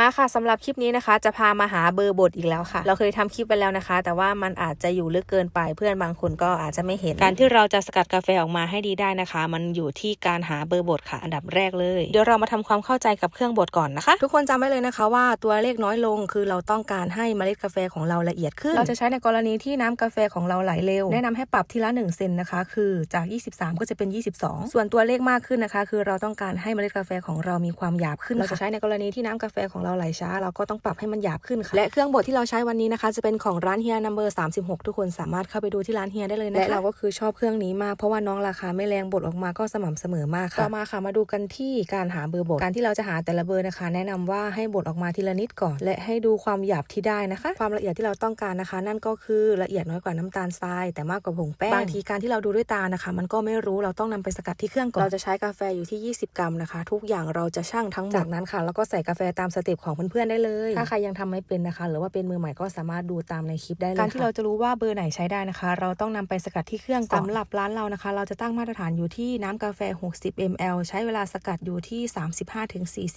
มาค่ะสำหรับคลิปนี้นะคะ จะพามาหาเบอร์บทอีกแล้วค่ะ เราเคยทำคลิปไปแล้วนะคะ แต่ว่ามันอาจจะอยู่ลึกเกินไปเพื่อนบางคนก็อาจจะไม่เห็น การที่เราจะสกัดกาแฟออกมาให้ดีได้นะคะ มันอยู่ที่การหาเบอร์บทค่ะ อันดับแรกเลย เดี๋ยวเรามาทำความเข้าใจกับเครื่องบดก่อนนะคะ ทุกคนจำไว้เลยนะคะว่าตัวเลขน้อยลงคือเราต้องการให้เมล็ดกาแฟของเราละเอียดขึ้น เราจะใช้ในกรณีที่น้ำกาแฟของเราไหลเร็ว แนะนำให้ปรับทีละ1เซนนะคะ คือจาก 23 ก็จะเป็น 22 ส่วนตัวเลขมากขึ้นนะคะ คือเราต้องการให้เมล็ดกาแฟของเรามีความหยาบขึ้นเราจะใช้ในกรณีที่น้ำกาแฟของเราไหลช้า เราก็ต้องปรับให้มันหยาบขึ้นค่ะและเครื่องบดที่เราใช้วันนี้นะคะ จะเป็นของร้านเฮียนัมเบอร์36ทุกคนสามารถเข้าไปดูที่ร้านเฮียได้เลยนะคะและเราก็คือชอบเครื่องนี้มากเพราะว่าน้องราคาไม่แรงบดออกมาก็สม่ำเสมอมากค่ะต่อมาค่ะมาดูกันที่การหาเบอร์บดการที่เราจะหาแต่ละเบอร์นะคะ แนะนำว่าให้บดออกมาทีละนิดก่อน และให้ดูความหยาบที่ได้นะคะ ความละเอียดที่เราต้องการนะคะ นั่นก็คือละเอียดน้อยกว่าน้ำตาลทราย แต่มากกว่าผงแป้งบางทีการที่เราดูด้วยตานะคะ มันก็ไม่รู้เราต้องนำไปสกัดที่เครื่องก่อนเราจะใช้กาแฟอยู่ที่ 20 กรัมนะคะ ทุกอย่างเราจะชั่งทั้งหมดจากนั้นค่ะแล้วก็ใส่กาแฟตามสเต็ปของเพื่อนๆได้เลย ถ้าใครยังทำไม่เป็นนะคะ หรือว่าเป็นมือใหม่ก็สามารถดูตามในคลิปได้เลยการที่เราจะรู้ว่าเบอร์ไหนใช้ได้นะคะ เราต้องนำไปสกัดที่เครื่องก่อนสำหรับร้านเรานะคะ เราจะตั้งมาตรฐานอยู่ที่น้ำกาแฟ 60 ml ใช้เวลาสกัดอยู่ที่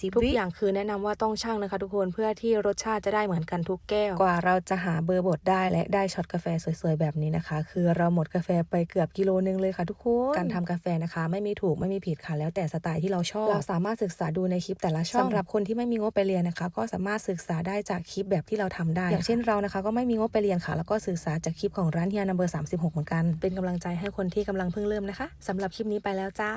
35-40ทุกอย่างคือแนะนำว่าต้องชั่งนะคะ ทุกคนเพื่อที่รสชาติจะได้เหมือนกันทุกแก้วกว่าเราจะหาเบอร์บดได้และได้ช็อตกาแฟสวยๆแบบนี้นะคะ คือเราหมดกาแฟไปเกือบกิโลนึงเลยค่ะทุกคนการทำกาแฟนะคะ ไม่มีถูกไม่มีผิดค่ะแล้วแต่สไตล์ที่เราชอบ เราสามารถศึกษาดูในคลิปแต่ละช่องสำหรับคนที่ไม่มีงบไปเรียนนะคะ ก็สามารถศึกษาได้จากคลิปแบบที่เราทำได้ อย่างเช่นเรานะคะ ก็ไม่มีงบไปเรียนค่ะ แล้วก็ศึกษาจากคลิปของร้านเฮียนัมเบอร์36เหมือนกัน เป็นกำลังใจให้คนที่กำลังเพิ่งเริ่มนะคะสำหรับคลิปนี้ไปแล้วจ้า